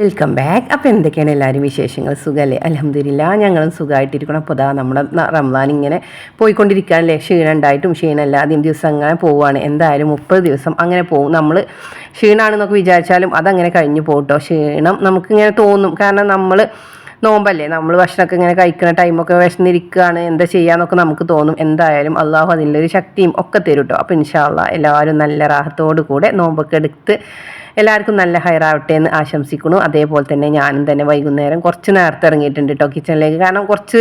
Welcome back അപ്പോൾ എന്തൊക്കെയാണ് എല്ലാവരും വിശേഷങ്ങൾ? സുഖമല്ലേ അലഹമില്ല ഞങ്ങളും സുഖമായിട്ടിരിക്കണം അപ്പോൾ അതാ നമ്മുടെ റംസാൻ ഇങ്ങനെ പോയിക്കൊണ്ടിരിക്കാനല്ലേ ക്ഷീണം ഉണ്ടായിട്ടും ക്ഷീണം അല്ലാതെയും ദിവസം അങ്ങനെ പോവുകയാണ് എന്തായാലും മുപ്പത് ദിവസം അങ്ങനെ പോകും നമ്മൾ ക്ഷീണമാണെന്നൊക്കെ വിചാരിച്ചാലും അതങ്ങനെ കഴിഞ്ഞു പോകട്ടോ ക്ഷീണം നമുക്കിങ്ങനെ തോന്നും. കാരണം നമ്മൾ നോമ്പല്ലേ? നമ്മൾ ഭക്ഷണമൊക്കെ ഇങ്ങനെ കഴിക്കുന്ന ടൈമൊക്കെ വിശന്നിരിക്കുകയാണ്. എന്താ ചെയ്യാന്നൊക്കെ നമുക്ക് തോന്നും. എന്തായാലും അള്ളാഹു അതിന്റെ ഒരു ശക്തിയും ഒക്കെ തരും കേട്ടോ അപ്പോൾ ഇൻഷാല്ല എല്ലാവരും നല്ല റാഹത്തോടു കൂടെ നോമ്പൊക്കെ എടുത്ത് എല്ലാവർക്കും നല്ല ഹയറാവട്ടെ എന്ന് ആശംസിക്കുന്നു. അതേപോലെ തന്നെ ഞാനും തന്നെ വൈകുന്നേരം കുറച്ച് നേരത്തെ ഇറങ്ങിയിട്ടുണ്ട് കേട്ടോ കിച്ചണിലേക്ക് കാരണം കുറച്ച്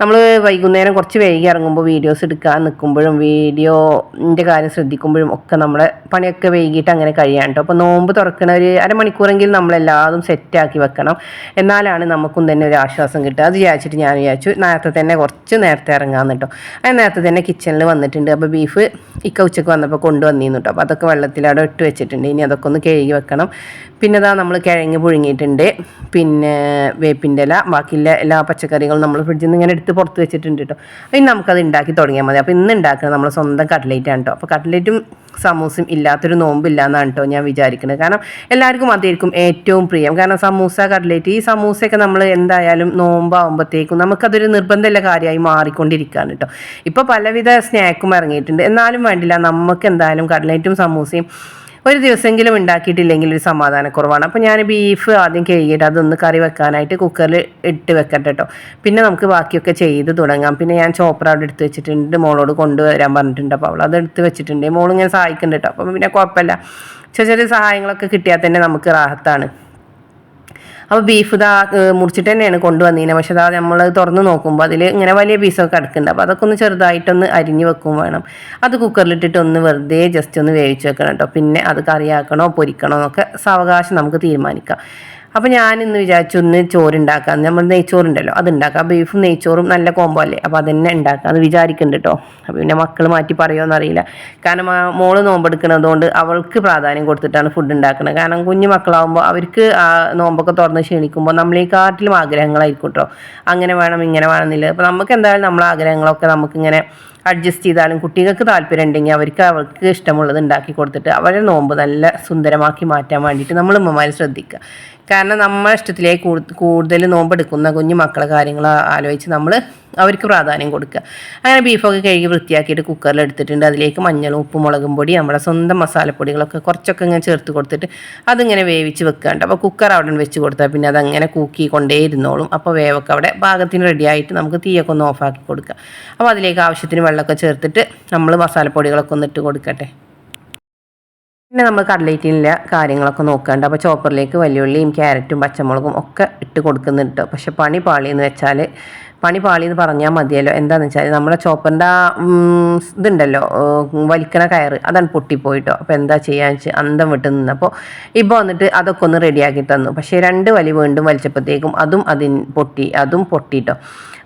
നമ്മൾ വൈകുന്നേരം കുറച്ച് വൈകി ഇറങ്ങുമ്പോൾ വീഡിയോസ് എടുക്കാൻ നിൽക്കുമ്പോഴും വീഡിയോന്റെ കാര്യം ശ്രദ്ധിക്കുമ്പോഴും ഒക്കെ നമ്മളെ പണിയൊക്കെ വൈകിട്ട് അങ്ങനെ കഴിയാൻ കേട്ടോ. അപ്പോൾ നോമ്പ് തുറക്കുന്ന ഒരു അരമണിക്കൂറെങ്കിലും നമ്മളെല്ലാതും സെറ്റാക്കി വെക്കണം. എന്നാലാണ് നമുക്കും തന്നെ ഒരു ആശ്വാസം കിട്ടുക. അത് വിചാരിച്ചിട്ട് ഞാൻ വിചാരിച്ചു നേരത്തെ തന്നെ കുറച്ച് നേരത്തെ ഇറങ്ങാമെന്ന് കേട്ടോ. അത് നേരത്തെ തന്നെ കിച്ചണിൽ വന്നിട്ടുണ്ട്. അപ്പോൾ ബീഫ് ഇക്ക ഉച്ചയ്ക്ക് വന്നപ്പോൾ കൊണ്ടുവന്നിരുന്നു കേട്ടോ. അപ്പോൾ അതൊക്കെ വെള്ളത്തിൽ അവിടെ ഇട്ട് വെച്ചിട്ടുണ്ട്. ഇനി അതൊക്കെ ഒന്ന് കഴുകി വെക്കണം. പിന്നെ അതാ നമ്മൾ കിഴങ്ങ് പുഴുങ്ങിയിട്ടുണ്ട്. പിന്നെ വേപ്പിന്റെ ഇല ബാക്കിയുള്ള എല്ലാ പച്ചക്കറികളും നമ്മൾ ഫ്രിഡ്ജിൽ നിന്ന് ഇങ്ങനെ എടുത്ത് പുറത്ത് വെച്ചിട്ടുണ്ട് കേട്ടോ ഇനി നമുക്കത് ഉണ്ടാക്കി തുടങ്ങിയാൽ മതി. അപ്പോൾ ഇന്ന് ഉണ്ടാക്കുന്നത് നമ്മൾ സ്വന്തം കട്ട്ലേറ്റ് ആണ് കേട്ടോ അപ്പോൾ കട്ട്ലേറ്റും സമൂസയും ഇല്ലാത്തൊരു നോമ്പില്ല എന്നാണ് കേട്ടോ ഞാൻ വിചാരിക്കുന്നത് കാരണം എല്ലാവർക്കും അതായിരിക്കും ഏറ്റവും പ്രിയം. കാരണം സമൂസ കട്ട്ലേറ്റ് ഈ സമൂസയൊക്കെ നമ്മൾ എന്തായാലും നോമ്പാകുമ്പോഴത്തേക്കും നമുക്കതൊരു നിർബന്ധമുള്ള കാര്യമായി മാറിക്കൊണ്ടിരിക്കുകയാണ് കേട്ടോ ഇപ്പോൾ പലവിധ സ്നാക്കും ഇറങ്ങിയിട്ടുണ്ട്. എന്നാലും വേണ്ടില്ല നമുക്ക് എന്തായാലും കട്ട്ലേറ്റും സമൂസയും ഒരു ദിവസമെങ്കിലും ഉണ്ടാക്കിയിട്ടില്ലെങ്കിൽ ഒരു സമാധാനക്കുറവാണ്. അപ്പോൾ ഞാൻ ബീഫ് ആദ്യം കഴുകിയിട്ട് അതൊന്ന് കറി വെക്കാനായിട്ട് കുക്കറിൽ ഇട്ട് വെക്കട്ടെ കേട്ടോ പിന്നെ നമുക്ക് ബാക്കിയൊക്കെ ചെയ്ത് തുടങ്ങാം. പിന്നെ ഞാൻ ചോപ്പർ അവിടെ എടുത്ത് വെച്ചിട്ടുണ്ട്. മോളോട് കൊണ്ടുവരാൻ പറഞ്ഞിട്ടുണ്ട്. അപ്പോൾ അവൾ അത് എടുത്ത് വെച്ചിട്ടുണ്ട്. മോളിങ്ങനെ സഹായിക്കുന്നുണ്ട് കേട്ടോ അപ്പം പിന്നെ കുഴപ്പമില്ല. ചെറിയ ചെറിയ സഹായങ്ങളൊക്കെ കിട്ടിയാൽ തന്നെ നമുക്ക് റാഹത്താണ്. അപ്പോൾ ബീഫ് ഇതാ മുറിച്ചിട്ട് തന്നെയാണ് കൊണ്ടുവന്നിരുന്നത് പക്ഷെ അതാ നമ്മൾ തുറന്ന് നോക്കുമ്പോൾ അതിൽ ഇങ്ങനെ വലിയ പീസൊക്കെ കിടക്കുന്നുണ്ട് അപ്പോൾ അതൊക്കെ ഒന്ന് ചെറുതായിട്ടൊന്ന് അരിഞ്ഞ് വെക്കും വേണം. അത് കുക്കറിലിട്ടിട്ട് ഒന്ന് വെറുതെ ജസ്റ്റ് ഒന്ന് വേവിച്ച് വെക്കണം കേട്ടോ പിന്നെ അത് കറിയാക്കണോ പൊരിക്കണോ എന്നൊക്കെ സാവകാശം നമുക്ക് തീരുമാനിക്കാം. അപ്പോൾ ഞാൻ ഇന്ന് വിചാരിച്ചു ഒന്ന് ചോറുണ്ടാക്കാം. നമ്മൾ നെയ്ച്ചോറുണ്ടല്ലോ അത് ഉണ്ടാക്കാം ബീഫും നെയ്ച്ചോറും നല്ല കോമ്പോ അല്ലേ? അപ്പോൾ അതന്നെ ഉണ്ടാക്കാം അത് വിചാരിക്കുന്നുണ്ട് കേട്ടോ അപ്പോൾ പിന്നെ മക്കൾ മാറ്റി പറയുമോ അറിയില്ല. കാരണം മോൾ നോമ്പെടുക്കുന്നതുകൊണ്ട് അവൾക്ക് പ്രാധാന്യം കൊടുത്തിട്ടാണ് ഫുഡ് ഉണ്ടാക്കുന്നത്. കാരണം കുഞ്ഞു മക്കളാകുമ്പോൾ അവർക്ക് ആ നോമ്പൊക്കെ തുറന്ന് ക്ഷീണിക്കുമ്പോൾ നമ്മളെക്കാട്ടിലും ആഗ്രഹങ്ങളായിരിക്കും കേട്ടോ അങ്ങനെ വേണം ഇങ്ങനെ വേണം എന്നില്ല. അപ്പോൾ നമുക്ക് എന്തായാലും നമ്മളെ ആഗ്രഹങ്ങളൊക്കെ നമുക്കിങ്ങനെ അഡ്ജസ്റ്റ് ചെയ്താലും കുട്ടികൾക്ക് താല്പര്യം ഉണ്ടെങ്കിൽ അവർക്ക് അവർക്ക് ഇഷ്ടമുള്ളത് ഉണ്ടാക്കി കൊടുത്തിട്ട് അവരെ നോമ്പ് നല്ല സുന്ദരമാക്കി മാറ്റാൻ വേണ്ടിയിട്ട് നമ്മൾ ഉമ്മമാർ ശ്രദ്ധിക്കുക. കാരണം നമ്മളെ ഇഷ്ടത്തിലേക്ക് കൂടു- കൂടുതൽ നോമ്പെടുക്കുന്ന കുഞ്ഞു മക്കളെ കാര്യങ്ങൾ ആലോചിച്ച് നമ്മൾ അവർക്ക് പ്രാധാന്യം കൊടുക്കുക അങ്ങനെ ബീഫൊക്കെ കഴുകി വൃത്തിയാക്കിയിട്ട് കുക്കറിൽ എടുത്തിട്ടുണ്ട്. അതിലേക്ക് മഞ്ഞളും ഉപ്പും മുളകും പൊടി നമ്മുടെ സ്വന്തം മസാലപ്പൊടികളൊക്കെ കുറച്ചൊക്കെ ഇങ്ങനെ ചേർത്ത് കൊടുത്തിട്ട് അതിങ്ങനെ വേവിച്ച് വെക്കാണ്ട്. അപ്പോൾ കുക്കർ അവിടെ വെച്ച് കൊടുത്താൽ പിന്നെ അതങ്ങനെ കൂക്കി കൊണ്ടേ ഇരുന്നോളും അപ്പോൾ വേവൊക്കെ അവിടെ പാകത്തിന് റെഡിയായിട്ട് നമുക്ക് തീയൊക്കെ ഒന്ന് ഓഫാക്കി കൊടുക്കുക അപ്പോൾ അതിലേക്ക് ആവശ്യത്തിന് വെള്ളമൊക്കെ ചേർത്തിട്ട് നമ്മൾ മസാലപ്പൊടികളൊക്കെ ഒന്ന് ഇട്ട് കൊടുക്കട്ടെ. പിന്നെ നമ്മൾ കട്ലേറ്റിനുള്ള കാര്യങ്ങളൊക്കെ നോക്കേണ്ട അപ്പോൾ ചോപ്പറിലേക്ക് വലിയ ഉള്ളിയും ക്യാരറ്റും പച്ചമുളകും ഒക്കെ ഇട്ട് കൊടുക്കുന്നുണ്ട്. പക്ഷെ പണി പാളിയെന്ന് വെച്ചാൽ പണി പാളി എന്ന് പറഞ്ഞാൽ മതിയല്ലോ. എന്താന്ന് വെച്ചാൽ നമ്മുടെ ചോപ്പറിന്റെ ആ ഇതുണ്ടല്ലോ വലിക്കണ കയറ് അതാണ് പൊട്ടിപ്പോയിട്ടോ. അപ്പോൾ എന്താ ചെയ്യാന്ന് വെച്ചാൽ അന്തം വിട്ട് നിന്നപ്പോൾ ഇപ്പോൾ വന്നിട്ട് അതൊക്കെ ഒന്ന് റെഡിയാക്കി തന്നു. പക്ഷേ രണ്ട് വലി വീണ്ടും വലിച്ചപ്പോഴത്തേക്കും അതും അതിന് പൊട്ടി അതും പൊട്ടിട്ടോ.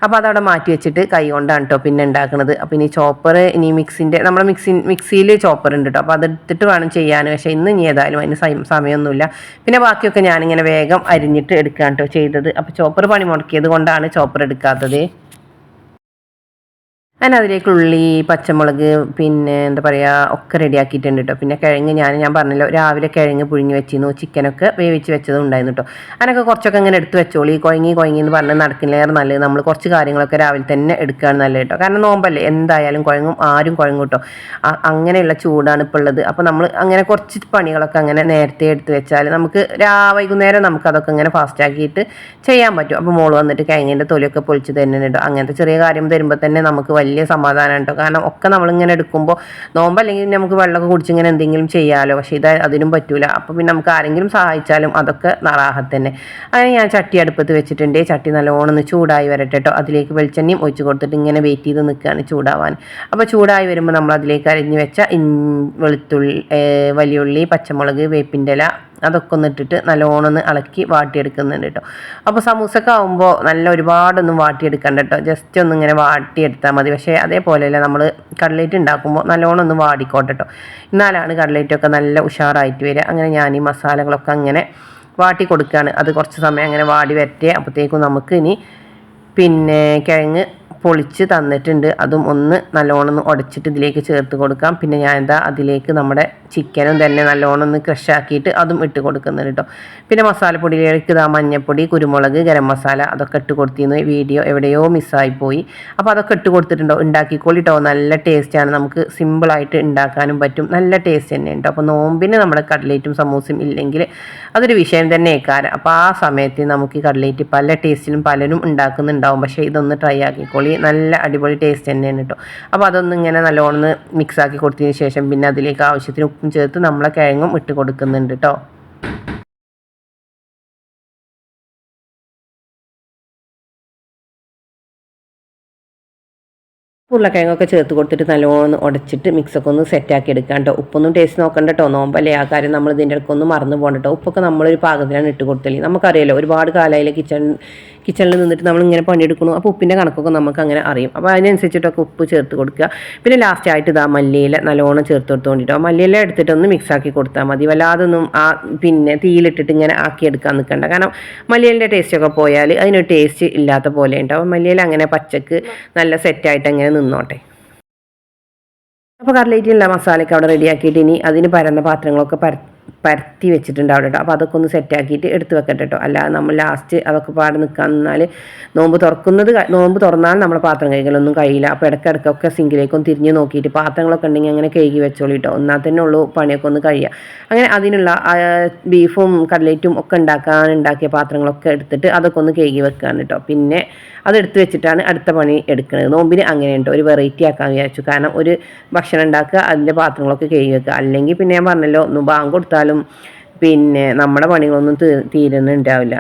അപ്പോൾ അതവിടെ മാറ്റി വെച്ചിട്ട് കൈ കൊണ്ടാണ് കേട്ടോ പിന്നെ ഉണ്ടാക്കുന്നത് അപ്പോൾ ഇനി ചോപ്പർ ഇനി മിക്സിന്റെ നമ്മുടെ മിക്സി മിക്സിയിൽ ചോപ്പർ ഉണ്ട് കേട്ടോ അപ്പോൾ അതെടുത്തിട്ട് വേണം ചെയ്യാൻ പക്ഷേ ഇന്ന് ഇനി ഏതായാലും അതിന് സമയമൊന്നുമില്ല. പിന്നെ ബാക്കിയൊക്കെ ഞാനിങ്ങനെ വേഗം അരിഞ്ഞിട്ട് എടുക്കുകയാണ് കേട്ടോ ചെയ്തത്. അപ്പോൾ ചോപ്പർ പണി മുടക്കിയത് കൊണ്ടാണ് ചോപ്പർ എടുക്കാത്തത്. ഞാൻ അതിലേക്ക് ഉള്ളി പച്ചമുളക് പിന്നെ എന്താ പറയുക ഒക്കെ റെഡിയാക്കിയിട്ടുണ്ട് കേട്ടോ പിന്നെ കിഴങ്ങ് ഞാൻ ഞാൻ പറഞ്ഞല്ലോ രാവിലെ കിഴങ്ങ് പുഴുങ്ങി വെച്ചിരുന്നു ചിക്കനൊക്കെ വേവിച്ച് വെച്ചതും ഉണ്ടായിരുന്നു കേട്ടോ അതിനൊക്കെ കുറച്ചൊക്കെ ഇങ്ങനെ എടുത്ത് വെച്ചോളി കുഴങ്ങി കുഴങ്ങി എന്ന് പറഞ്ഞ് നടക്കില്ലേറെ നല്ലത്. നമ്മൾ കുറച്ച് കാര്യങ്ങളൊക്കെ രാവിലെ തന്നെ എടുക്കുകയാണ് നല്ലത് കേട്ടോ കാരണം നോമ്പല്ലേ എന്തായാലും കുഴങ്ങും ആരും കുഴങ്ങും കേട്ടോ അങ്ങനെയുള്ള ചൂടാണ് ഇപ്പോൾ ഉള്ളത്. അപ്പോൾ നമ്മൾ അങ്ങനെ കുറച്ച് പണികളൊക്കെ അങ്ങനെ നേരത്തെ എടുത്ത് വെച്ചാൽ നമുക്ക് രാ വൈകുന്നേരം നമുക്ക് അതൊക്കെ ഇങ്ങനെ ഫാസ്റ്റ് ആക്കിയിട്ട് ചെയ്യാൻ പറ്റും. അപ്പോൾ മോൾ വന്നിട്ട് കിഴങ്ങിന്റെ തൊലിയൊക്കെ പൊളിച്ച് തന്നെ കേട്ടോ അങ്ങനത്തെ ചെറിയ കാര്യം തരുമ്പോൾ തന്നെ നമുക്ക് വലിയ സമാധാനം കേട്ടോ കാരണം ഒക്കെ നമ്മളിങ്ങനെ എടുക്കുമ്പോൾ നോമ്പല്ലെങ്കിൽ നമുക്ക് വെള്ളമൊക്കെ കുടിച്ച് ഇങ്ങനെ എന്തെങ്കിലും ചെയ്യാമല്ലോ പക്ഷേ ഇത് അതിനും പറ്റൂല. അപ്പോൾ പിന്നെ നമുക്ക് ആരെങ്കിലും സഹായിച്ചാലും അതൊക്കെ നറാഹത്ത് തന്നെ. അങ്ങനെ ഞാൻ ചട്ടി അടുപ്പത്ത് വെച്ചിട്ടുണ്ട്. ചട്ടി നല്ലോണം ഒന്ന് ചൂടായി വരട്ടെ കേട്ടോ അതിലേക്ക് വെളിച്ചെണ്ണയും ഒഴിച്ച് കൊടുത്തിട്ട് ഇങ്ങനെ വെയിറ്റ് ചെയ്ത് നിൽക്കുകയാണ് ചൂടാവാൻ. അപ്പോൾ ചൂടായി വരുമ്പോൾ നമ്മൾ അതിലേക്ക് അരിഞ്ഞ് വെച്ച വെളുത്തുള്ളി വലിയുള്ളി പച്ചമുളക് വേപ്പിന്റെ ഇല അതൊക്കെ ഒന്ന് ഇട്ടിട്ട് നല്ലോണം ഒന്ന് ഇളക്കി വാട്ടിയെടുക്കുന്നുണ്ട് കേട്ടോ. അപ്പോൾ സമൂസൊക്കെ ആകുമ്പോൾ നല്ല ഒരുപാടൊന്നും വാട്ടിയെടുക്കണ്ട കേട്ടോ. ജസ്റ്റ് ഒന്ന് ഇങ്ങനെ വാട്ടിയെടുത്താൽ മതി. പക്ഷേ അതേപോലെയല്ല നമ്മൾ കട്ലേറ്റ് ഉണ്ടാക്കുമ്പോൾ നല്ലോണം ഒന്ന് വാടിക്കോട്ടെ കേട്ടോ. എന്നാലാണ് കട്ലേറ്റൊക്കെ നല്ല ഉഷാറായിട്ട് വരിക. അങ്ങനെ ഞാൻ ഈ മസാലകളൊക്കെ അങ്ങനെ വാട്ടി കൊടുക്കുകയാണ് അത് കുറച്ച് സമയം അങ്ങനെ വാടി വരട്ടെ. അപ്പോഴത്തേക്കും നമുക്ക് ഇനി പിന്നെ കിഴങ്ങ് പൊളിച്ച് തന്നിട്ടുണ്ട്. അതും ഒന്ന് നല്ലോണം ഒന്ന് ഉടച്ചിട്ട് ഇതിലേക്ക് ചേർത്ത് കൊടുക്കാം. പിന്നെ ഞാൻ എന്താ അതിലേക്ക് നമ്മുടെ ചിക്കനും തന്നെ നല്ലോണം ഒന്ന് ക്രഷാക്കിയിട്ട് അതും ഇട്ട് കൊടുക്കുന്നുണ്ട് കേട്ടോ പിന്നെ മസാലപ്പൊടിയിലേക്ക് ഇതാ മഞ്ഞൾപ്പൊടി കുരുമുളക് ഗരം മസാല അതൊക്കെ ഇട്ട് കൊടുത്തിരുന്നു. വീഡിയോ എവിടെയോ മിസ്സായി പോയി അപ്പോൾ അതൊക്കെ ഇട്ട് കൊടുത്തിട്ടുണ്ടോ? ഉണ്ടാക്കിക്കോളിട്ടോ നല്ല ടേസ്റ്റാണ് നമുക്ക് സിമ്പിളായിട്ട് ഉണ്ടാക്കാനും പറ്റും. നല്ല ടേസ്റ്റ് തന്നെ ഉണ്ടോ അപ്പോൾ നോമ്പിന് നമ്മുടെ കടലേറ്റും സമൂസയും ഇല്ലെങ്കിൽ അതൊരു വിഷയം തന്നെ ഏക്കാരം അപ്പോൾ ആ സമയത്ത് നമുക്ക് കടലേറ്റ് പല ടേസ്റ്റിലും പലരും ഉണ്ടാക്കുന്നുണ്ടാവും. പക്ഷേ ഇതൊന്ന് ട്രൈ ആക്കിക്കോളി. നല്ല അടിപൊളി ടേസ്റ്റ് തന്നെയാണ് കേട്ടോ അപ്പോൾ അതൊന്ന് ഇങ്ങനെ നല്ലോണം മിക്സ് ആക്കി കൊടുത്തതിന് ശേഷം പിന്നെ അതിലേക്ക് ആവശ്യത്തിന് ഉപ്പും ചേർത്ത് നമ്മളെ കിഴങ്ങും ഇട്ട് കൊടുക്കുന്നുണ്ട് കേട്ടോ ഉരുളക്കിഴങ്ങൊക്കെ ചേർത്ത് കൊടുത്തിട്ട് നല്ലോണം ഉടച്ചിട്ട് മിക്സൊക്കെ ഒന്ന് സെറ്റാക്കി എടുക്കാം കേട്ടോ ഉപ്പൊന്നും ടേസ്റ്റ് നോക്കണ്ട കേട്ടോ നോമ്പല്ലേ ആ കാര്യം നമ്മൾ ഇതിന്റെ ഇടയ്ക്കൊന്നും മറന്നു പോകണ്ട കേട്ടോ ഉപ്പൊക്കെ നമ്മളൊരു പാകത്തിലാണ് ഇട്ട് കൊടുത്തല്ലേ നമുക്കറിയാലോ ഒരുപാട് കാലമായില്ല കിച്ചൺ കിച്ചണിൽ നിന്നിട്ട് നമ്മൾ ഇങ്ങനെ പണിയെടുക്കുന്നു അപ്പോൾ ഉപ്പിന്റെ കണക്കൊക്കെ നമുക്ക് അങ്ങനെ അറിയും. അപ്പോൾ അതിനനുസരിച്ചിട്ടൊക്കെ ഉപ്പ് ചേർത്ത് കൊടുക്കുക. പിന്നെ ലാസ്റ്റ് ആയിട്ട് ഇതാ മല്ലിയില നല്ലോണം ചേർത്ത് കൊടുത്തോണ്ടിട്ടോ മല്ലിയില എടുത്തിട്ടൊന്ന് മിക്സ് ആക്കി കൊടുത്താൽ മതി. വല്ലാതൊന്നും ആ പിന്നെ തീയിലിട്ടിട്ട് ഇങ്ങനെ ആക്കിയെടുക്കാൻ നിൽക്കണ്ട. കാരണം മല്ലിയിലിന്റെ ടേസ്റ്റൊക്കെ പോയാൽ അതിനൊരു ടേസ്റ്റ് ഇല്ലാത്ത പോലെ ഉണ്ടാവും മല്ലിയില അങ്ങനെ പച്ചക്ക് നല്ല സെറ്റായിട്ട് അങ്ങനെ നിന്നോട്ടെ. അപ്പോൾ കറിലേറ്റിയുള്ള മസാലയൊക്കെ അവിടെ റെഡിയാക്കിയിട്ട് ഇനി അതിന് പരന്ന പാത്രങ്ങളൊക്കെ പര പരത്തി വെച്ചിട്ടുണ്ട് അവിടെ കേട്ടോ അപ്പോൾ അതൊക്കെ ഒന്ന് സെറ്റാക്കിയിട്ട് എടുത്ത് വെക്കട്ടെ കേട്ടോ അല്ലാതെ നമ്മൾ ലാസ്റ്റ് അതൊക്കെ പാടെ നിൽക്കാൻ നിന്നാൽ നോമ്പ് തുറക്കുന്നത് നോമ്പ് തുറന്നാൽ നമ്മൾ പാത്രം കഴുകലൊന്നും കഴിയില്ല. അപ്പോൾ ഇടയ്ക്കിടയ്ക്കൊക്കെ സിങ്കിലേക്കൊന്ന് തിരിഞ്ഞ് നോക്കിയിട്ട് പാത്രങ്ങളൊക്കെ ഉണ്ടെങ്കിൽ അങ്ങനെ കഴുകി വെച്ചോളൂ കേട്ടോ ഒന്നാൽ തന്നെ ഉള്ളൂ പണിയൊക്കെ ഒന്ന് കഴിയുക അങ്ങനെ അതിനുള്ള ബീഫും കട്ലേറ്റും ഒക്കെ ഉണ്ടാക്കാൻ ഉണ്ടാക്കിയ പാത്രങ്ങളൊക്കെ എടുത്തിട്ട് അതൊക്കെ ഒന്ന് കഴുകി വെക്കുകയാണ് കേട്ടോ പിന്നെ അതെടുത്ത് വെച്ചിട്ടാണ് അടുത്ത പണി എടുക്കുന്നത് നോമ്പിന് അങ്ങനെ ഉണ്ടോ ഒരു വെറൈറ്റി ആക്കാൻ വിചാരിച്ചു. കാരണം ഒരു ഭക്ഷണം ഉണ്ടാക്കുക അതിന്റെ പാത്രങ്ങളൊക്കെ കഴുകി വെക്കുക. അല്ലെങ്കിൽ പിന്നെ ഞാൻ പറഞ്ഞല്ലോ ഒന്ന് ബാങ്ക് കൊടുത്താലും പിന്നെ നമ്മുടെ പണികളൊന്നും തീ തീരുന്നുണ്ടാവില്ല.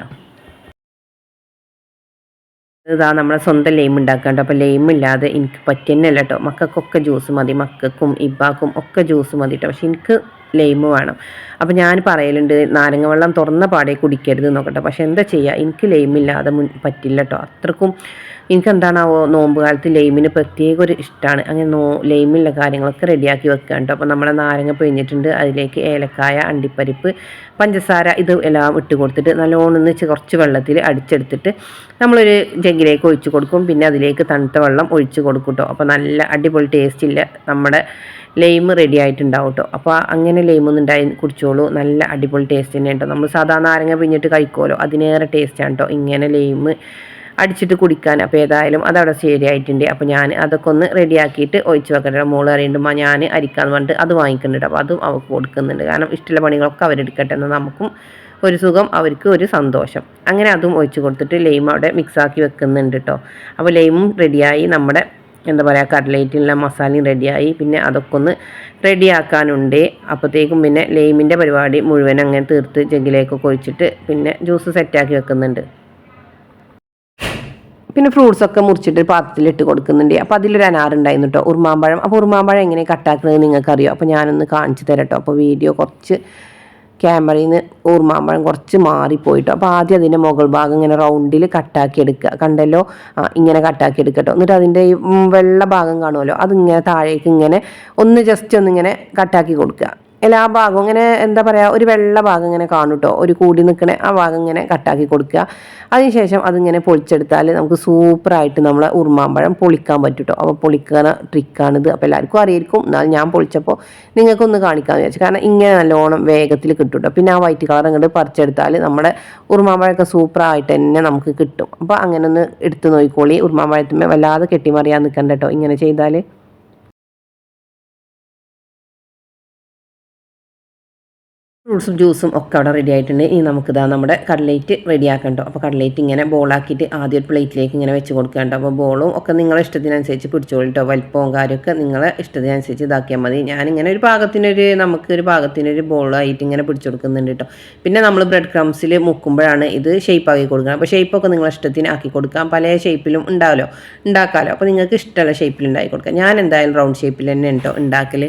ഇതാ നമ്മളെ സ്വന്തം ലെയിം ഉണ്ടാക്കാണ്ട്. അപ്പോൾ ലെയിം ഇല്ലാതെ എനിക്ക് പറ്റുന്നല്ല കേട്ടോ മക്കൾക്കൊക്കെ ജ്യൂസ് മതി. മക്കൾക്കും ഇബ്ബാക്കും ഒക്കെ ജ്യൂസ് മതി കേട്ടോ പക്ഷെ എനിക്ക് ലെയിം വേണം. അപ്പോൾ ഞാൻ പറയലുണ്ട് നാരങ്ങ വെള്ളം തുറന്ന പാടെ കുടിക്കരുത് നോക്കട്ടെ പക്ഷെ എന്താ ചെയ്യുക എനിക്ക് ലെയിമില്ലാതെ ഇല്ലാതെ പറ്റില്ല കേട്ടോ അത്രക്കും എനിക്ക് എന്താണാവോ നോമ്പ് കാലത്ത് ലൈമിന് പ്രത്യേക ഒരു ഇഷ്ടമാണ് അങ്ങനെ നോ ലൈമിലുള്ള കാര്യങ്ങളൊക്കെ റെഡിയാക്കി വെക്കുക കേട്ടോ അപ്പോൾ നമ്മളെ നാരങ്ങ പിഴിഞ്ഞിട്ടുണ്ട്. അതിലേക്ക് ഏലക്കായ അണ്ടിപ്പരിപ്പ് പഞ്ചസാര ഇത് എല്ലാം ഇട്ട് കൊടുത്തിട്ട് നല്ലോണം കുറച്ച് വെള്ളത്തിൽ അടിച്ചെടുത്തിട്ട് നമ്മളൊരു ജഗ്ഗിലേക്ക് ഒഴിച്ച് കൊടുക്കും. പിന്നെ അതിലേക്ക് തണുത്ത വെള്ളം ഒഴിച്ച് കൊടുക്കും കേട്ടോ അപ്പോൾ നല്ല അടിപൊളി ടേസ്റ്റ് ഇല്ല നമ്മുടെ ലൈമ് റെഡി ആയിട്ടുണ്ടാവും കേട്ടോ അപ്പോൾ അങ്ങനെ ലൈമൊന്നും ഉണ്ടായി കുടിച്ചോളൂ. നല്ല അടിപൊളി ടേസ്റ്റ് തന്നെ കേട്ടോ നമ്മൾ സാധാരണ നാരങ്ങ പിഞ്ഞിട്ട് കഴിക്കുമല്ലോ അതിനേറെ ടേസ്റ്റാണ് കേട്ടോ ഇങ്ങനെ ലെയിം അടിച്ചിട്ട് കുടിക്കാൻ. അപ്പോൾ ഏതായാലും അതവിടെ ശരിയായിട്ടുണ്ട്. അപ്പോൾ ഞാൻ അതൊക്കെ ഒന്ന് റെഡിയാക്കിയിട്ട് ഒഴിച്ച് വെക്കട്ടെ മോൾ അറിയുമ്പോൾ ഞാൻ അരിക്കാന്ന് പറഞ്ഞിട്ട് അത് വാങ്ങിക്കുന്നുണ്ട് അപ്പോൾ അതും അവൾക്ക് കൊടുക്കുന്നുണ്ട്. കാരണം ഇഷ്ടമുള്ള പണികളൊക്കെ അവരെടുക്കട്ടെ എന്ന് നമുക്കും ഒരു സുഖം അവർക്ക് ഒരു സന്തോഷം. അങ്ങനെ അതും ഒഴിച്ച് കൊടുത്തിട്ട് ലൈം അവിടെ മിക്സാക്കി വെക്കുന്നുണ്ട് കേട്ടോ. അപ്പോൾ ലൈമും റെഡിയായി. നമ്മുടെ എന്താ പറയുക കട്ലേറ്റിനുള്ള മസാലയും റെഡിയായി. പിന്നെ അതൊക്കെ ഒന്ന് റെഡിയാക്കാനുണ്ട്. അപ്പോഴത്തേക്കും പിന്നെ ലെയിമിന്റെ പരിപാടി മുഴുവൻ അങ്ങനെ തീർത്ത് ജഗ്ഗിലേക്കൊക്കെ ഒഴിച്ചിട്ട് പിന്നെ ജ്യൂസ് സെറ്റാക്കി വെക്കുന്നുണ്ട്. പിന്നെ ഫ്രൂട്ട്സൊക്കെ മുറിച്ചിട്ട് പാത്രത്തിലിട്ട് കൊടുക്കുന്നുണ്ട്. അപ്പോൾ അതിലൊരു അനാറുണ്ടായിരുന്നു കേട്ടോ ഉറുമാമ്പഴം. അപ്പോൾ ഉറുമാമ്പഴം എങ്ങനെ കട്ടാക്കുന്നത് നിങ്ങൾക്കറിയോ? അപ്പോൾ ഞാനൊന്ന് കാണിച്ചു തരാം കേട്ടോ അപ്പോൾ വീഡിയോ കുറച്ച് ക്യാമറയിൽ നിന്ന് ഊർമാമ്പഴം കുറച്ച് മാറിപ്പോയിട്ടോ. അപ്പോൾ ആദ്യം അതിന്റെ മുകൾ ഭാഗം ഇങ്ങനെ റൗണ്ടിൽ കട്ടാക്കി എടുക്കുക. കണ്ടല്ലോ? ഇങ്ങനെ കട്ടാക്കി എടുക്കട്ടോ. എന്നിട്ട് അതിന്റെ ഈ വെള്ള ഭാഗം കാണുമല്ലോ? അതിങ്ങനെ താഴേക്ക് ഇങ്ങനെ ഒന്ന് ജസ്റ്റ് ഒന്നിങ്ങനെ കട്ടാക്കി കൊടുക്കുക. എല്ലാ ഭാഗവും ഇങ്ങനെ എന്താ പറയുക ഒരു വെള്ള ഭാഗം ഇങ്ങനെ കാണും കേട്ടോ ഒരു കൂടി നിൽക്കണ ആ ഭാഗം ഇങ്ങനെ കട്ടാക്കി കൊടുക്കുക. അതിനുശേഷം അതിങ്ങനെ പൊളിച്ചെടുത്താൽ നമുക്ക് സൂപ്പറായിട്ട് നമ്മളെ ഉറുമാമ്പഴം പൊളിക്കാൻ പറ്റും കേട്ടോ അപ്പോൾ പൊളിക്കുന്ന ട്രിക്കാണിത് അപ്പോൾ എല്ലാവർക്കും അറിയായിരിക്കും. എന്നാൽ ഞാൻ പൊളിച്ചപ്പോൾ നിങ്ങൾക്കൊന്ന് കാണിക്കാമെന്ന് വിചാരിച്ചു. കാരണം ഇങ്ങനെ നല്ലോണം വേഗത്തിൽ കിട്ടും കേട്ടോ പിന്നെ ആ വൈറ്റ് കളർ ഇങ്ങോട്ട് പറിച്ചെടുത്താൽ നമ്മുടെ ഉറുമാമ്പഴമൊക്കെ സൂപ്പറായിട്ട് തന്നെ നമുക്ക് കിട്ടും. അപ്പോൾ അങ്ങനെ ഒന്ന് എടുത്ത് നോക്കിക്കോളി. ഉറുമാമ്പഴത്തിന്മേ വല്ലാതെ കെട്ടിമറിയാൻ നിൽക്കണ്ട കേട്ടോ ഇങ്ങനെ ചെയ്താൽ ഫ്രൂട്ട്സും ജ്യൂസും ഒക്കെ അവിടെ റെഡി ആയിട്ടുണ്ട്. ഇനി നമുക്കിതാ നമ്മുടെ കട്ലേറ്റ് റെഡിയാക്കണ്ടോ അപ്പോൾ കട്ലേറ്റ് ഇങ്ങനെ ബോളാക്കിയിട്ട് ആദ്യം ഒരു പ്ലേറ്റിലേക്ക് ഇങ്ങനെ വെച്ച് കൊടുക്കേണ്ട അപ്പോൾ ബോളും ഒക്കെ നിങ്ങളെ ഇഷ്ടത്തിനനുസരിച്ച് പിടിച്ചോളിട്ടോ വലിപ്പവും കാര്യമൊക്കെ നിങ്ങളെ ഇഷ്ടത്തിനനുസരിച്ച് ഇതാക്കിയാൽ മതി. ഞാനിങ്ങനെ ഒരു പാകത്തിനൊരു നമുക്ക് ഒരു പാകത്തിനൊരു ബോളായിട്ട് ഇങ്ങനെ പിടിച്ചു കൊടുക്കുന്നുണ്ട് കേട്ടോ പിന്നെ നമ്മൾ ബ്രെഡ് ക്രംസിൽ മുക്കുമ്പോഴാണ് ഇത് ഷേപ്പ് ആക്കി കൊടുക്കുന്നത്. അപ്പോൾ ഷേപ്പൊക്കെ നിങ്ങളെ ഇഷ്ടത്തിന് ആക്കി കൊടുക്കാം. പല ഷേപ്പിലും ഉണ്ടാവല്ലോ. ഉണ്ടാക്കാമല്ലോ അപ്പോൾ നിങ്ങൾക്ക് ഇഷ്ടമുള്ള ഷേപ്പിൽ ഉണ്ടാക്കി കൊടുക്കാം. ഞാൻ എന്തായാലും റൗണ്ട് ഷേപ്പിൽ തന്നെ ഉണ്ടോ ഉണ്ടാക്കൽ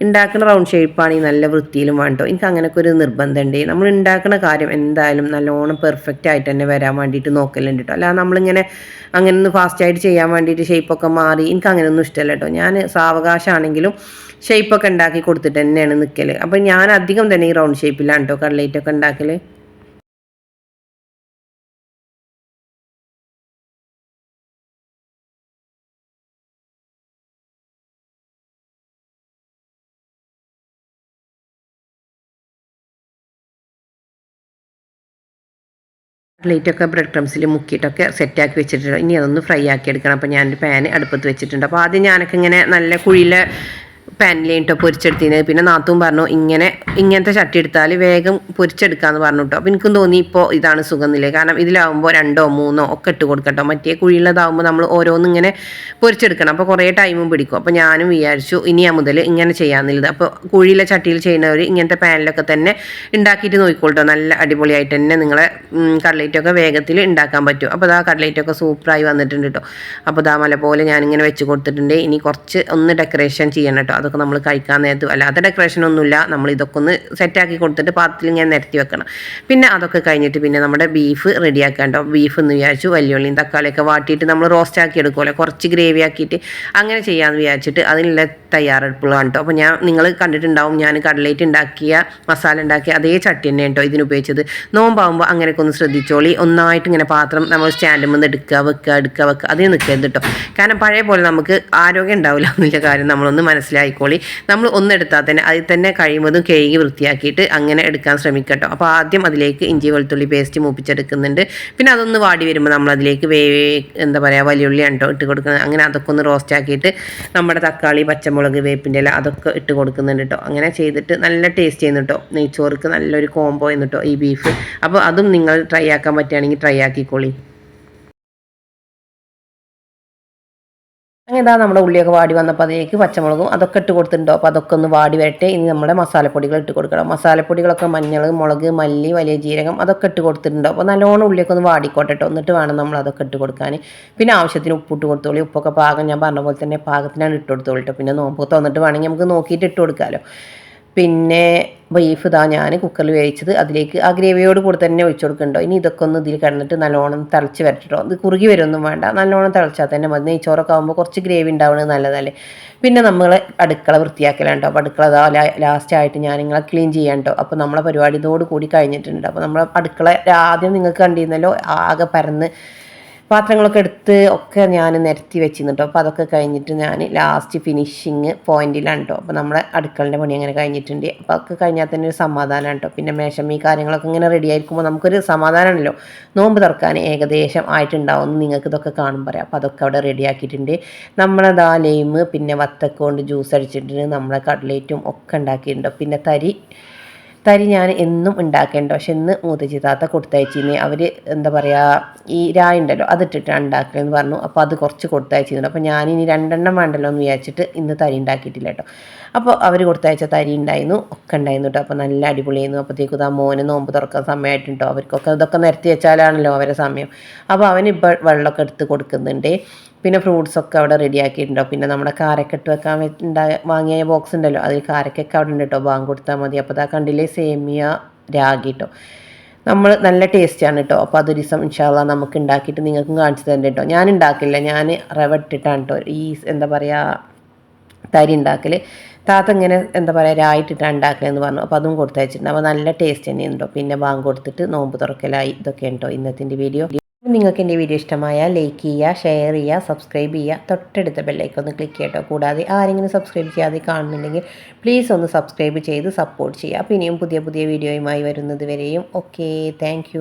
ഉണ്ടാക്കുന്ന റൗണ്ട് ഈ നല്ല വൃത്തിയിലും വേണ്ടോ. എനിക്ക് അങ്ങനെയൊക്കെ ഒരു നിർബന്ധമുണ്ട്. നമ്മൾ ഉണ്ടാക്കുന്ന കാര്യം എന്തായാലും നല്ലോണം പെർഫെക്റ്റ് ആയിട്ട് തന്നെ വരാൻ വേണ്ടിയിട്ട് നോക്കലുണ്ട് കേട്ടോ അല്ലാതെ നമ്മളിങ്ങനെ അങ്ങനെ ഒന്ന് ഫാസ്റ്റായിട്ട് ചെയ്യാൻ വേണ്ടിയിട്ട് ഷേപ്പൊക്കെ മാറി. എനിക്ക് അങ്ങനെയൊന്നും ഇഷ്ടമല്ല കേട്ടോ ഞാൻ സാവകാശമാണെങ്കിലും ഷേപ്പൊക്കെ ഉണ്ടാക്കി കൊടുത്തിട്ട് തന്നെയാണ് നിൽക്കൽ അപ്പോൾ ഞാൻ അധികം തന്നെ ഈ റൗണ്ട് ഷേപ്പിലാണ് കേട്ടോ കട്ലേറ്റൊക്കെ ഉണ്ടാക്കൽ പ്ലേറ്റൊക്കെ ബ്രെഡ് ക്രംസിൽ മുക്കിയിട്ടൊക്കെ സെറ്റാക്കി വെച്ചിട്ടുണ്ട്. ഇനി അതൊന്ന് ഫ്രൈ ആക്കി എടുക്കണം അപ്പോൾ ഞാനൊരു പാൻ അടുപ്പത്ത് വെച്ചിട്ടുണ്ട്. അപ്പോൾ ആദ്യം ഞാനൊക്കെ ഇങ്ങനെ നല്ല കുഴിയിലെ പാനിലേട്ടോ പൊരിച്ചെടുത്തിന്. പിന്നെ നാത്തും പറഞ്ഞു ഇങ്ങനെ ഇങ്ങനത്തെ ചട്ടി എടുത്താൽ വേഗം പൊരിച്ചെടുക്കാന്ന് പറഞ്ഞു കേട്ടോ അപ്പോൾ എനിക്കും തോന്നി ഇപ്പോൾ ഇതാണ് സുഖം എന്നില്ലേ കാരണം ഇതിലാവുമ്പോൾ രണ്ടോ മൂന്നോ ഒക്കെ ഇട്ട് കൊടുക്കട്ടോ. മറ്റേ കുഴിയുള്ളതാവുമ്പോൾ നമ്മൾ ഓരോന്നും ഇങ്ങനെ പൊരിച്ചെടുക്കണം. അപ്പോൾ കുറേ ടൈമും പിടിക്കും. അപ്പോൾ ഞാനും വിചാരിച്ചു ഇനിയാ മുതൽ ഇങ്ങനെ ചെയ്യാമെന്നുള്ളത് അപ്പോൾ കുഴിയിലെ ചട്ടിയിൽ ചെയ്യുന്നവർ ഇങ്ങനത്തെ പാനിലൊക്കെ തന്നെ ഉണ്ടാക്കിയിട്ട് നോക്കിക്കോട്ടോ നല്ല അടിപൊളിയായിട്ട് തന്നെ നിങ്ങളെ കട്ലേറ്റൊക്കെ വേഗത്തിൽ ഉണ്ടാക്കാൻ പറ്റും. അപ്പോൾ അതാ കട്ലേറ്റൊക്കെ സൂപ്പറായി വന്നിട്ടുണ്ട് കേട്ടോ അപ്പോൾ ദാ മല പോലെ ഞാനിങ്ങനെ വെച്ച് കൊടുത്തിട്ടുണ്ട്. ഇനി കുറച്ച് ഒന്ന് ഡെക്കറേഷൻ ചെയ്യണം കേട്ടോ അതൊക്കെ നമ്മൾ കഴിക്കാൻ നേരത്ത് അല്ലാതെ ഡെക്കറേഷൻ ഒന്നുമില്ല. നമ്മൾ ഇതൊക്കെ ഒന്ന് സെറ്റാക്കി കൊടുത്തിട്ട് പാത്രത്തിൽ ഇങ്ങനെ നിരത്തി വെക്കണം. പിന്നെ അതൊക്കെ കഴിഞ്ഞിട്ട് പിന്നെ നമ്മുടെ ബീഫ് റെഡി കേട്ടോ ബീഫ് എന്ന് വിചാരിച്ചു വലിയുള്ളിയും തക്കാളിയൊക്കെ വാട്ടിയിട്ട് നമ്മൾ റോസ്റ്റ് ആക്കി എടുക്കുമല്ലോ കുറച്ച് ഗ്രേവി ആക്കിയിട്ട് അങ്ങനെ ചെയ്യാമെന്ന് വിചാരിച്ചിട്ട് അതിനുള്ള തയ്യാറെടുപ്പുകളാണ് കേട്ടോ അപ്പോൾ ഞാൻ നിങ്ങൾ കണ്ടിട്ടുണ്ടാവും ഞാൻ കടലേറ്റ് ഉണ്ടാക്കിയ മസാല ഉണ്ടാക്കിയ അതേ ചട്ടി തന്നെ കേട്ടോ ഇതിന് ഉപയോഗിച്ചത്. നോമ്പാകുമ്പോൾ അങ്ങനെയൊക്കെ ഒന്ന് ശ്രദ്ധിച്ചോളി. ഒന്നായിട്ട് ഇങ്ങനെ പാത്രം നമ്മൾ സ്റ്റാൻഡിൽ നിന്ന് എടുക്കുക വെക്കുക എടുക്കുക വെക്കുക അതിൽ നിൽക്കരുത് കേട്ടോ കാരണം പഴയ പോലെ നമുക്ക് ആരോഗ്യം ഉണ്ടാവില്ല എന്നുള്ള കാര്യം നമ്മളൊന്ന് മനസ്സിലായിക്കോളി നമ്മൾ ഒന്നെടുത്താൽ തന്നെ അതിൽ തന്നെ കഴിയുന്നതും കഴുകി വൃത്തിയാക്കിയിട്ട് അങ്ങനെ എടുക്കാൻ ശ്രമിക്കട്ടോ. അപ്പോൾ ആദ്യം അതിലേക്ക് ഇഞ്ചി വെളുത്തുള്ളി പേസ്റ്റ് മൂപ്പിച്ചെടുക്കുന്നുണ്ട്. പിന്നെ അതൊന്ന് വാടി വരുമ്പോൾ നമ്മൾ അതിലേക്ക് വേ എന്താ പറയുക വലിയുള്ളി ഉണ്ടോ ഇട്ട് കൊടുക്കുന്നത്. അങ്ങനെ അതൊക്കെ ഒന്ന് റോസ്റ്റ് ആക്കിയിട്ട് നമ്മുടെ തക്കാളി പച്ചമുളക് വേപ്പിന്റെ ഇല അതൊക്കെ ഇട്ട് കൊടുക്കുന്നുണ്ട് കേട്ടോ. അങ്ങനെ ചെയ്തിട്ട് നല്ല ടേസ്റ്റ് ചെയ്യുന്നു കേട്ടോ. നെയ്ച്ചോർക്ക് നല്ലൊരു കോംബോ എന്നിട്ടോ ഈ ബീഫ് അപ്പോൾ അതും നിങ്ങൾ ട്രൈ ആക്കാൻ പറ്റുകയാണെങ്കിൽ ട്രൈ ആക്കിക്കോളി. ഇതാ നമ്മുടെ ഉള്ളിയൊക്കെ വാടി വന്നപ്പോൾ അതിലേക്ക് പച്ചമുളകും അതൊക്കെ ഇട്ട് കൊടുത്തിട്ടുണ്ടോ. അപ്പോൾ അതൊക്കെ ഒന്ന് വാടി വരട്ടെ. ഇനി നമ്മുടെ മസാലപ്പൊടികൾ ഇട്ട് കൊടുക്കണം. മസാലപ്പൊടികളൊക്കെ മഞ്ഞൾ മുളക് മല്ലി വലിയ ജീരകം അതൊക്കെ ഇട്ട് കൊടുത്തിട്ടുണ്ടോ. അപ്പോൾ നല്ലോണം ഉള്ളിയൊക്കെ ഒന്ന് വാടിക്കോട്ടെ കേട്ടോ എന്നിട്ട് വേണം നമ്മൾ അതൊക്കെ ഇട്ട് കൊടുക്കാൻ പിന്നെ ആവശ്യത്തിന് ഉപ്പിട്ട് കൊടുത്തോളി. ഉപ്പൊക്കെ പാകം ഞാൻ പറഞ്ഞ പോലെ തന്നെ പാകത്തിനാണ് ഇട്ട് കൊടുത്തോളിട്ടോ പിന്നെ നോമ്പ് തന്നിട്ട് വേണമെങ്കിൽ നമുക്ക് നോക്കിയിട്ട് ഇട്ട് കൊടുക്കാമല്ലോ പിന്നെ ബീഫ് ഇതാ ഞാൻ കുക്കറിൽ വേവിച്ചത്. അതിലേക്ക് ആ ഗ്രേവിയോട് കൂടെ തന്നെ ഒഴിച്ചു കൊടുക്കണ്ടോ? ഇനി ഇതൊക്കെ ഒന്ന് ഇതിൽ കിടന്നിട്ട് നല്ലോണം തിളച്ച് വരട്ടോ ഇത് കുറുകി വരുമൊന്നും വേണ്ട. നല്ലോണം തിളച്ചാൽ തന്നെ മതി. നെയ്ച്ചോറൊക്കെ ആകുമ്പോൾ കുറച്ച് ഗ്രേവി ഉണ്ടാവുന്നത് നല്ലതല്ലേ? പിന്നെ നമ്മൾ അടുക്കള വൃത്തിയാക്കലുണ്ടോ അപ്പോൾ അടുക്കള ലാസ്റ്റ് ആയിട്ട് ഞാൻ നിങ്ങളെ ക്ലീൻ ചെയ്യാണ്ടോ അപ്പോൾ നമ്മളെ പരിപാടി ഇതോട് കൂടി കഴിഞ്ഞിട്ടുണ്ട്. അപ്പോൾ നമ്മളെ അടുക്കള ആദ്യം നിങ്ങൾക്ക് കണ്ടിരുന്നല്ലോ ആകെ പരന്ന് പാത്രങ്ങളൊക്കെ എടുത്ത് ഒക്കെ ഞാൻ നിരത്തി വെച്ചിരുന്നു കേട്ടോ അപ്പോൾ അതൊക്കെ കഴിഞ്ഞിട്ട് ഞാൻ ലാസ്റ്റ് ഫിനിഷിങ് പോയിന്റിലാണ് കേട്ടോ അപ്പോൾ നമ്മുടെ അടുക്കളന്റെ പണി അങ്ങനെ കഴിഞ്ഞിട്ടുണ്ട്. അപ്പോൾ അതൊക്കെ കഴിഞ്ഞാൽ തന്നെ ഒരു സമാധാനമാണ് കേട്ടോ പിന്നെ മേശം ഈ കാര്യങ്ങളൊക്കെ ഇങ്ങനെ റെഡി ആയിരിക്കുമ്പോൾ നമുക്കൊരു സമാധാനമാണല്ലോ. നോമ്പ് തുറക്കാൻ ഏകദേശം ആയിട്ടുണ്ടാവും നിങ്ങൾക്ക് ഇതൊക്കെ കാണുമ്പോൾ പറയാം അപ്പോൾ അതൊക്കെ അവിടെ റെഡി ആക്കിയിട്ടുണ്ട്. നമ്മളതാ ലെയിം പിന്നെ വത്തക്ക കൊണ്ട് ജ്യൂസ് അടിച്ചിട്ടുണ്ട്. നമ്മളെ കട്ലേറ്റും ഒക്കെ ഉണ്ടാക്കിയിട്ടുണ്ട്. പിന്നെ തരി തരി ഞാൻ എന്നും ഉണ്ടാക്കേണ്ട. പക്ഷെ ഇന്ന് മൂത്തച്ചി താത്ത കൊടുത്തയച്ചിന് അവർ എന്താ പറയുക ഈ രായ ഉണ്ടല്ലോ അതിട്ടിട്ടാണ് ഉണ്ടാക്കലെന്ന് പറഞ്ഞു. അപ്പോൾ അത് കുറച്ച് കൊടുത്തയച്ചിരുന്നു. അപ്പോൾ ഞാൻ ഇനി രണ്ടെണ്ണം വേണ്ടല്ലോ എന്ന് വിചാരിച്ചിട്ട് ഇന്ന് തരി ഉണ്ടാക്കിയിട്ടില്ല കേട്ടോ. അപ്പോൾ അവർ കൊടുത്തയച്ച തരി ഉണ്ടായിരുന്നു ഒക്കെ ഉണ്ടായിരുന്നു കേട്ടോ അപ്പോൾ നല്ല അടിപൊളിയായിരുന്നു. അപ്പോഴത്തേക്കും ആ മോന് നോമ്പ് തുറക്കാൻ സമയമായിട്ടുണ്ടോ? അവർക്കൊക്കെ ഇതൊക്കെ നിരത്തി വെച്ചാലാണല്ലോ അവരെ സമയം. അപ്പോൾ അവന് ഇപ്പോൾ വെള്ളമൊക്കെ എടുത്ത് കൊടുക്കുന്നുണ്ട്. പിന്നെ ഫ്രൂട്ട്സൊക്കെ അവിടെ റെഡി പിന്നെ നമ്മുടെ കാരക്കെട്ട് വെക്കാൻ ഉണ്ടായ വാങ്ങിയ ബോക്സ് ഉണ്ടല്ലോ. അതിൽ കാരക്കൊക്കെ അവിടെ ഉണ്ട് കേട്ടോ ബാങ്ക് കൊടുത്താൽ മതി. അപ്പോൾ അതാ കണ്ടില്ലേ സേമിയ രാഗി കേട്ടോ നമ്മൾ നല്ല ടേസ്റ്റാണ് കേട്ടോ അപ്പോൾ അതൊരു ദിവസം ഇൻഷാല്ല നമുക്ക് ഉണ്ടാക്കിയിട്ട് നിങ്ങൾക്കും കാണിച്ചു തരണ്ട കേട്ടോ ഞാൻ ഉണ്ടാക്കില്ല. ഞാൻ റവ ഇട്ടിട്ടാണ് കേട്ടോ ഈ എന്താ പറയുക തരി ഉണ്ടാക്കൽ താത്ത ഇങ്ങനെ എന്താ പറയുക രായിട്ടിട്ടാണ് ഉണ്ടാക്കണമെന്ന് പറഞ്ഞു. അപ്പോൾ അതും കൊടുത്തയച്ചിട്ടുണ്ട്. അപ്പോൾ നല്ല ടേസ്റ്റ് തന്നെയുണ്ടോ പിന്നെ ബാങ്ക് കൊടുത്തിട്ട് നോമ്പ് തുറക്കലായി. ഇതൊക്കെ ഉണ്ടോ ഇന്നത്തിന്റെ വീഡിയോ നിങ്ങൾക്ക് എന്റെ വീഡിയോ ഇഷ്ടമായാൽ ലൈക്ക് ചെയ്യുക ഷെയർ ചെയ്യുക സബ്സ്ക്രൈബ് ചെയ്യുക. തൊട്ടടുത്ത ബെല്ലൈക്ക് ഒന്ന് ക്ലിക്ക് ചെയ്യട്ടോ. കൂടാതെ ആരെങ്കിലും സബ്സ്ക്രൈബ് ചെയ്യാതെ കാണുന്നുണ്ടെങ്കിൽ പ്ലീസ് ഒന്ന് സബ്സ്ക്രൈബ് ചെയ്ത് സപ്പോർട്ട് ചെയ്യുക. ഇനിയും പുതിയ പുതിയ വീഡിയോയുമായി വരുന്നത് വരെയും. Okay thank